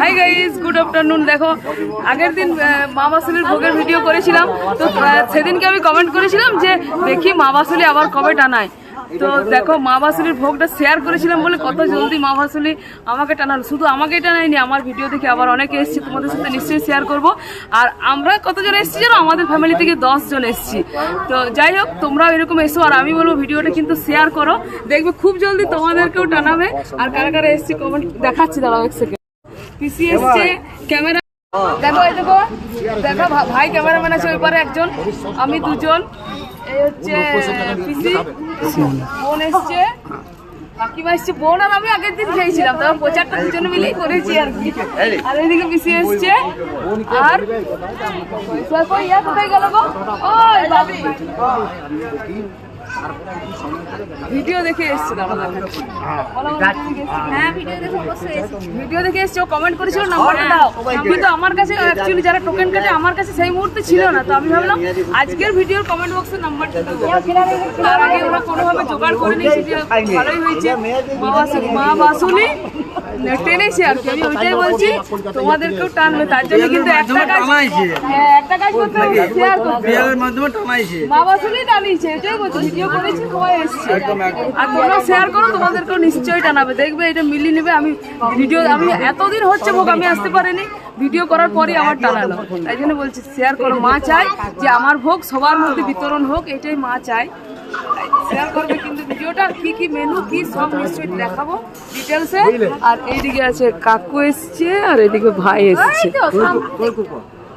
Hi guys good afternoon দেখো, আগের দিন মা বাসুলির ভোগের ভিডিও করেছিলাম। তো সেদিনকে আমি কমেন্ট করেছিলাম যে, দেখি মা বাসুলি আবার কবে টানায়। তো দেখো মা বাসুলির ভোগটা শেয়ার করেছিলাম বলে কত জলদি মা বাসুলি আমাকে টানালো। শুধু আমাকে টানায়নি আমার ভিডিও দেখে আবার অনেকে এসেছি তোমাদের সাথে নিশ্চয়ই শেয়ার করব। আর আমরা কতজন এসেছি জানো? আমাদের ফ্যামিলি থেকে জন এসেছি। তো যাই হোক তোমরাও এরকম এসো আর আমি বলব ভিডিওটা কিন্তু শেয়ার করো। দেখবে খুব জলদি তোমাদেরকেও টানাবে। আর কারা কারা এসেছি কমেন্ট দেখাচ্ছি দাঁড়াও এক সেকেন্ড পিসি এসছে ক্যামেরা দেখো, এই দেখো। দেখো ভাই ক্যামেরাম্যান আছে ওই পারে একজন, আমি দুজন। এই হচ্ছে বোন এসছে। কাকিমা এসছে। বোন আর আমি আগের দিন খেয়েছিলাম। তবে প্রচারটা দুজনে মিলেই করেছি আর কি। আর এইদিকে পিসি এসছে। আর কোথায় গেল গো। ওই বাবি। ভিডিও দেখে এসছে দাদা হ্যাঁ ভিডিও দেখে অবশ্যই ভিডিও দেখে ও কমেন্ট করেছিল নাম্বারটা দাও কিন্তু আমার কাছে অ্যাকচুয়ালি যারা টোকেন কাটে, আমার কাছে সেই মুহূর্তে ছিল না। তো আমি ভাবলাম, আজকের ভিডিওর কমেন্ট বক্সে নাম্বারটা দেবো তার আগে ওরা কোনোভাবে জোগাড় করে নিয়েছে ভালোই হয়েছে। মা বাসু- আর কি। আমি ওইটাই বলছি তোমাদেরকেও টানবে তার জন্য কিন্তু একটা কাজ হ্যাঁ একটা কাজ করতে হবে। শেয়ার করতে। মাধ্যমে টানাইছে মা বাসুলি টানিয়েছে এটাই বলছি ভিডিও করেছি সবাই এসছে। আর তোমরা শেয়ার করো তোমাদেরকেও নিশ্চয়ই টানাবে। দেখবে এটা মিলিয়ে নেবে আমি ভিডিও আমি এতদিন হচ্ছে ভোগ আমি আসতে পারিনি। ভিডিও করার পরই আমার টানালো। তাই জন্য বলছি শেয়ার করো। মা চাই যে আমার ভোগ সবার মধ্যে বিতরণ হোক এটাই মা চাই শেয়ার করবে ভিডিওটা কি কি মেনু কি সব নিশ্চয়ই দেখাবো ডিটেলসে আর এইদিকে আছে কাকু এসছে আর এদিকে ভাই এসছে।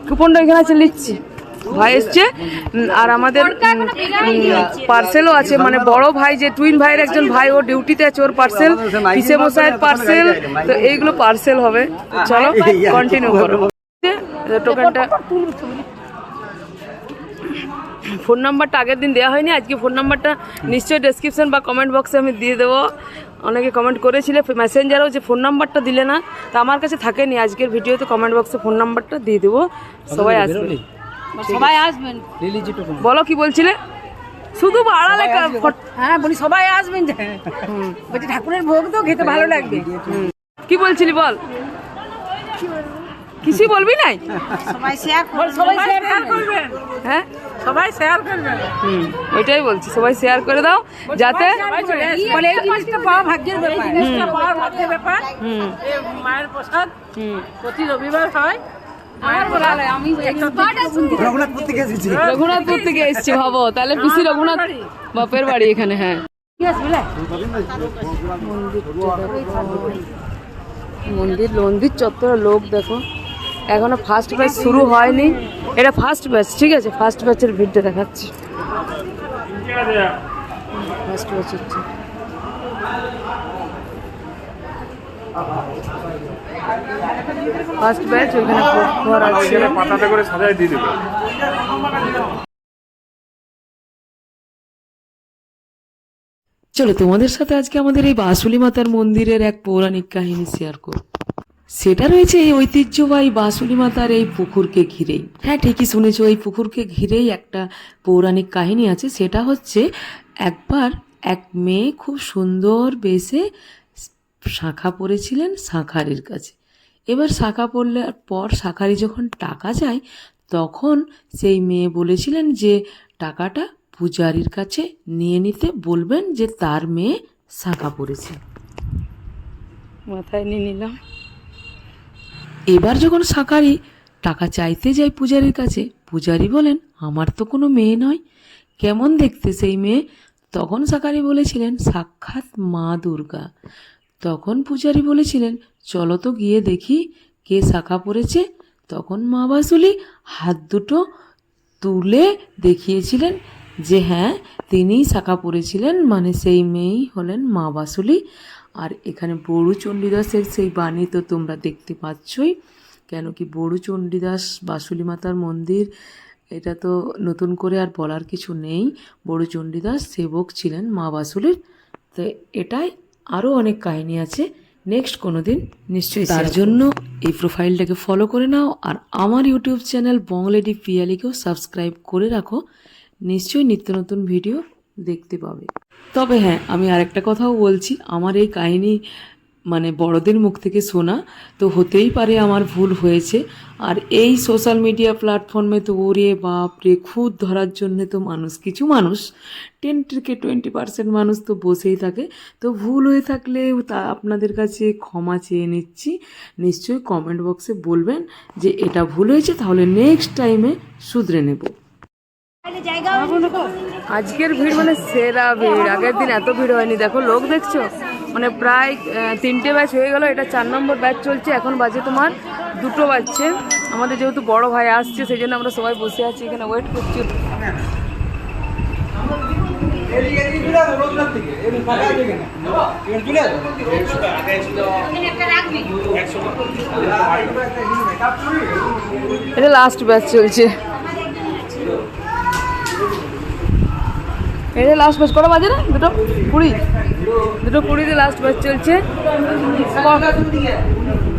কুপনটা এখানে আছে লিখছি। ভাই এসছে আর আমাদের পার্সেলও আছে। মানে বড় ভাই যে টুইন ভাইয়ের একজন ভাই ও ডিউটিতে আছে ওর পার্সেল পিসে মশাইয়ের পার্সেল তো এইগুলো পার্সেল হবে। চলো কন্টিনিউ করো। টোকেনটা ফোন নাম্বারটা আগের দিন দেওয়া হয়নি আজকে ফোন নাম্বারটা নিশ্চয়ই ডেসক্রিপশন বা কমেন্ট বক্সে আমি দিয়ে দেবো। অনেকে কমেন্ট করেছিলে মেসেঞ্জারেও যে ফোন নাম্বারটা দিলে না তা আমার কাছে থাকেনি। আজকের ভিডিওতে কমেন্ট বক্সে ফোন নাম্বারটা দিয়ে দেবো। সবাই আসবে। সবাই আসবেন। বলো কি বলছিলে? শুধু আড়ালে হ্যাঁ বলি সবাই আসবেন বলছি ঠাকুরের ভোগ তো খেতে ভালো লাগবে। কি বলছিলি বল? কিছু বলবি নাই? সবাই শেয়ার সবাই শেয়ার করবেন হ্যাঁ? সবাই শেয়ার করবেন হুম ওইটাই বলছি সবাই শেয়ার করে দাও যাতে বলে এই জিনিসটা পাওয়া ভাগ্যের ব্যাপার। এই জিনিসটা পাওয়া ভাগ্যের ব্যাপার। হুম। মায়ের প্রসাদ হুম। প্রতি রবিবার হয়। আমার বলা আমি রঘুনাথপুর থেকে এসেছি। রঘুনাথপুর থেকে এসছি ভাবো তাহলে পিসি রঘুনাথ বাপের বাড়ি এখানে হ্যাঁ। মন্দির মন্দির চত্বর লোক দেখো। এখনও ফার্স্ট ব্যাচ শুরু হয়নি। এটা ফার্স্ট ব্যাচ ঠিক আছে? ফার্স্ট ব্যাচের ভিড়টা দেখাচ্ছি। ফার্স্ট ব্যাচ হচ্ছে। ফার্স্ট ব্যাচ ওইখানে ঘর আছে। পাতাতে করে সাজায় দিয়ে দেবে। চলো তোমাদের সাথে আজকে আমাদের এই বাসুলি মাতার মন্দিরের এক পৌরাণিক কাহিনী শেয়ার করব। সেটা রয়েছে এই ঐতিহ্যবাহী বাসুলি মাতার এই পুকুরকে ঘিরেই। হ্যাঁ ঠিকই শুনেছো, এই পুকুরকে ঘিরেই একটা পৌরাণিক কাহিনী আছে। সেটা হচ্ছে একবার এক মেয়ে খুব সুন্দর বেশে শাঁখা পড়েছিলেন শাঁখারির কাছে। এবার শাঁখা পড়লে পর শাঁখারি যখন টাকা যায় তখন সেই মেয়ে বলেছিলেন যে, টাকাটা পূজারীর কাছে নিয়ে নিতে বলবেন যে, তার মেয়ে শাঁখা পড়েছে। মাথায় নিয়ে নিলাম। এবার যখন শাঁখারি টাকা চাইতে যায় পূজারীর কাছে, পূজারী বলেন, আমার তো কোনো মেয়ে নয়। কেমন দেখতে সেই মেয়ে? তখন শাঁখারি বলেছিলেন, সাক্ষাৎ মা দুর্গা। তখন পূজারী বলেছিলেন, চলো তো গিয়ে দেখি কে শাখা পড়েছে। তখন মা বাসুলি হাত দুটো তুলে দেখিয়েছিলেন যে হ্যাঁ তিনিই শাখা পড়েছিলেন। মানে সেই মেয়েই হলেন মা বাসুলি। আর এখানে বড়ু চণ্ডীদাসের সেই বাণী তো তোমরা দেখতে পাচ্ছই কেন কি বড়ু চণ্ডীদাস বাসুলি মাতার মন্দির এটা তো নতুন করে আর বলার কিছু নেই। বড়ু চণ্ডীদাস সেবক ছিলেন মা বাসুলির তো এটাই আরও অনেক কাহিনী আছে। নেক্সট কোনো দিন নিশ্চয়ই তার জন্য এই প্রোফাইলটাকে ফলো করে নাও আর আমার ইউটিউব চ্যানেল বংলেডি পিয়ালিকেও সাবস্ক্রাইব করে রাখো। নিশ্চয়ই নিত্য নতুন ভিডিও দেখতে পাবে। তবে হ্যাঁ আমি আরেকটা কথাও বলছি। আমার এই কাহিনী মানে বড়দের মুখ থেকে শোনা, তো হতেই পারে আমার ভুল হয়েছে। আর এই সোশ্যাল মিডিয়া প্ল্যাটফর্মে তো ওরে বাপরে খুদ ধরার জন্য তো মানুষ, কিছু মানুষ টেন থেকে টোয়েন্টি পার্সেন্ট মানুষ তো বসেই থাকে। তো ভুল হয়ে থাকলে তা আপনাদের কাছে ক্ষমা চেয়ে নিচ্ছি। নিশ্চয়ই কমেন্ট বক্সে বলবেন যে এটা ভুল হয়েছে, তাহলে নেক্সট টাইমে শুধরে নেব। আজকের ভিড় মানে সেরা ভিড়। আগের দিন এত ভিড় হয়নি। দেখো, লোক দেখছ? মানে প্রায় তিনটে ব্যাচ হয়ে গেল। এটা চার নম্বর ব্যাচ চলছে। এখন বাজে তোমার দুটো বাজছে। আমাদের যেহেতু বড় ভাই আসছে, সেই জন্য আমরা সবাই বসে আছি। এখানে ওয়েট করছি। এটা লাস্ট ব্যাচ চলছে। এটা লাস্ট ব্যাচ কটা বাজে না দুটো কুড়ি। দুটো কুড়িতে লাস্ট ব্যাচ চলছে।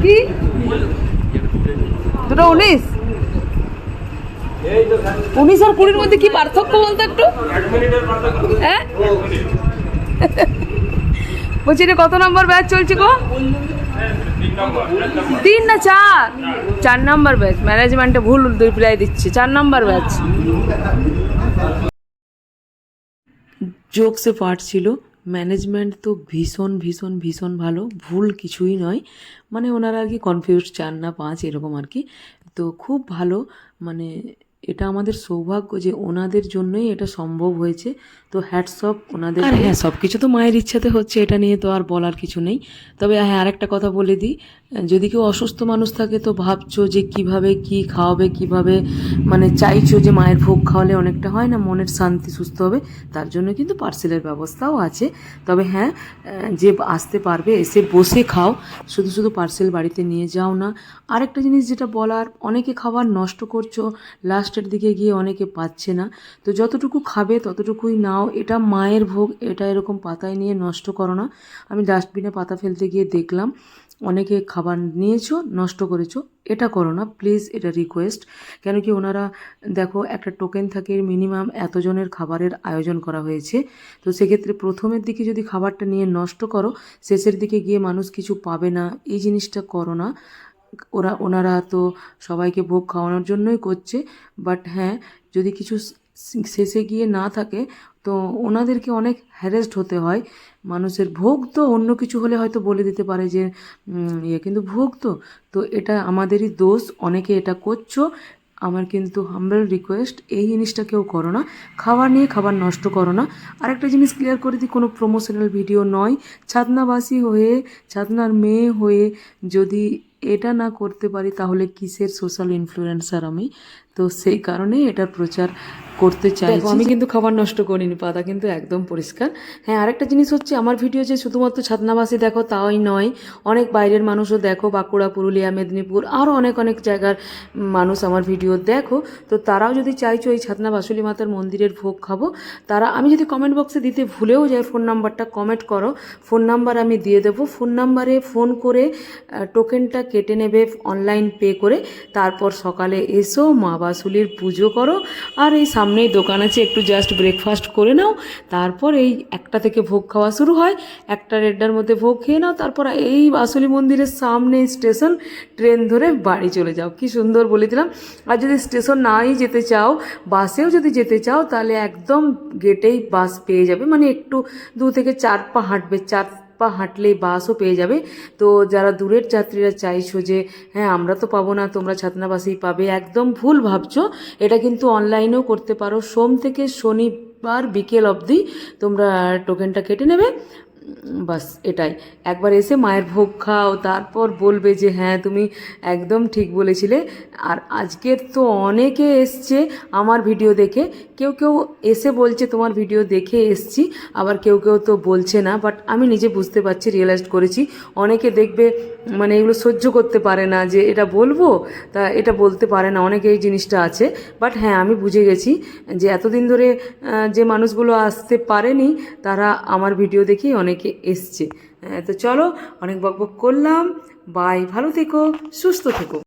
কি? দুটো উনিশ? উনিশ আর কুড়ির মধ্যে কি পার্থক্য বলতো একটু? হ্যাঁ বলছি এটা কত নম্বর ব্যাচ চলছে গো? তিন না চার? চার নম্বর ব্যাচ ম্যানেজমেন্টে ভুল দুই রিপ্লাই দিচ্ছে। চার নম্বর ব্যাচ জোকসে পার্ট ছিল ম্যানেজমেন্ট তো ভীষণ ভীষণ ভীষণ ভালো, ভুল কিছুই নয়। মানে ওনারা আর কি কনফিউজ চান না, পাঁচ, এরকম আর কি। তো খুব ভালো মানে এটা আমাদের সৌভাগ্য যে ওনাদের জন্যই এটা সম্ভব হয়েছে। তো হ্যাটস অফ ওনাদের আর হ্যাঁ সব কিছু তো মায়ের ইচ্ছাতে হচ্ছে এটা নিয়ে তো আর বলার কিছু নেই। তবে হ্যাঁ আরেকটা কথা বলে দিই যদি কেউ অসুস্থ মানুষ থাকে তো ভাবছ যে কীভাবে কি খাওয়াবে কীভাবে মানে চাইছো যে মায়ের ভোগ খাওয়ালে অনেকটা হয় না মনের শান্তি সুস্থ হবে তার জন্য কিন্তু পার্সেলের ব্যবস্থাও আছে। তবে হ্যাঁ যে আসতে পারবে এসে বসে খাও শুধু শুধু পার্সেল বাড়িতে নিয়ে যাও না। আরেকটা জিনিস যেটা বলার অনেকে খাবার নষ্ট করছ লাস্টের দিকে গিয়ে অনেকে পাচ্ছে না। তো যতটুকু খাবে ততটুকুই নাও। এটা মায়ের ভোগ, এটা এরকম পাতায় নিয়ে নষ্ট করো না। আমি ডাস্টবিনে পাতা ফেলতে গিয়ে দেখলাম, অনেকে খাবার নিয়েছো, নষ্ট করেছ, এটা করো না প্লিজ এটা রিকোয়েস্ট কেন কি ওনারা, দেখো, একটা টোকেন থাকে মিনিমাম এতজনের খাবারের আয়োজন করা হয়েছে। তো সেক্ষেত্রে প্রথমের দিকে যদি খাবারটা নিয়ে নষ্ট করো, শেষের দিকে গিয়ে মানুষ কিছু পাবে না, এই জিনিসটা করো না। ওরা, ওনারা তো সবাইকে ভোগ খাওয়ানোর জন্যই করছে বাট হ্যাঁ যদি কিছু শেষে গিয়ে না থাকে, তো ওনাদেরকে অনেক হ্যারেসড হতে হয়। মানুষের ভোগ তো অন্য কিছু হলে হয়তো বলে দিতে পারে যে ইয়ে কিন্তু ভোগ তো। তো এটা আমাদেরই দোষ, অনেকে এটা করছ। আমার কিন্তু হাম্বেল রিকোয়েস্ট এই জিনিসটা কেউ করো না। খাবার নিয়ে খাবার নষ্ট করো না। আরেকটা জিনিস ক্লিয়ার করে দিই, কোনো প্রমোশনাল ভিডিও নয়। ছাদনাবাসী হয়ে ছাদনার মেয়ে হয়ে যদি এটা না করতে পারি তাহলে কিসের সোশ্যাল ইনফ্লুয়েন্সার আমি? তো সেই কারণে এটার প্রচার করতে চাই আমি কিন্তু খাবার নষ্ট করিনি পাতা কিন্তু একদম পরিষ্কার। হ্যাঁ আরেকটা জিনিস হচ্ছে আমার ভিডিও যে শুধুমাত্র ছাদনাবাসী দেখো তাই নয় অনেক বাইরের মানুষও দেখো বাঁকুড়া পুরুলিয়া মেদিনীপুর আরও অনেক অনেক জায়গার মানুষ আমার ভিডিও দেখো। তো তারাও যদি চাইছো এই ছাদনা বাসুলি মাতার মন্দিরের ভোগ খাব তারা আমি যদি কমেন্ট বক্সে দিতে ভুলেও যাই ফোন নাম্বারটা কমেন্ট করো। ফোন নাম্বার আমি দিয়ে দেবো। ফোন নাম্বারে ফোন করে টোকেনটা কেটে নেবে অনলাইন পে করে। তারপর সকালে এসো, মা বাসুলির পুজো করো। আর এই সামনেই দোকান আছে, একটু জাস্ট ব্রেকফাস্ট করে নাও। তারপর এই একটা থেকে ভোগ খাওয়া শুরু হয়। একটা দেড়টার মধ্যে ভোগ খেয়ে নাও। তারপর এই বাসুলি মন্দিরের সামনে স্টেশন ট্রেন ধরে বাড়ি চলে যাও। কি সুন্দর বলে দিলাম। আর যদি স্টেশন নাই যেতে চাও, বাসেও যদি যেতে চাও, তাহলে একদম গেটেই বাস পেয়ে যাবে। মানে একটু দু থেকে চার পা হাঁটবে, চার পা হাঁটলেই বাসও পেয়ে যাবে। তো যারা দূরের যাত্রীরা চাইছো যে হ্যাঁ আমরা তো পাবো না, তোমরা ছাতনাবাসেই পাবে। একদম ভুল ভাবছ। এটা কিন্তু অনলাইনেও করতে পারো। সোম থেকে শনিবার বিকেল অবধি তোমরা টোকেনটা কেটে নেবে। বাস, এটাই। একবার এসে মায়ের ভোগ খাও, তারপর বলবে যে হ্যাঁ তুমি একদম ঠিক বলেছিলে। আর আজকের তো অনেকে এসছে আমার ভিডিও দেখে। কেউ কেউ এসে বলছে, তোমার ভিডিও দেখে এসছি। আবার কেউ কেউ তো বলছে না বাট আমি নিজে বুঝতে পারছি রিয়েলাইজ করেছি। অনেকে দেখবে মানে এগুলো সহ্য করতে পারে না যে এটা বলব তা এটা বলতে পারে না অনেকে এই জিনিসটা আছে। বাট হ্যাঁ আমি বুঝে গেছি যে এতদিন ধরে যে মানুষগুলো আসতে পারেনি তারা আমার ভিডিও দেখেই অনেকে এসছে। হ্যাঁ, তো চলো অনেক বকবক করলাম। বাই ভালো থেকো সুস্থ থেকো।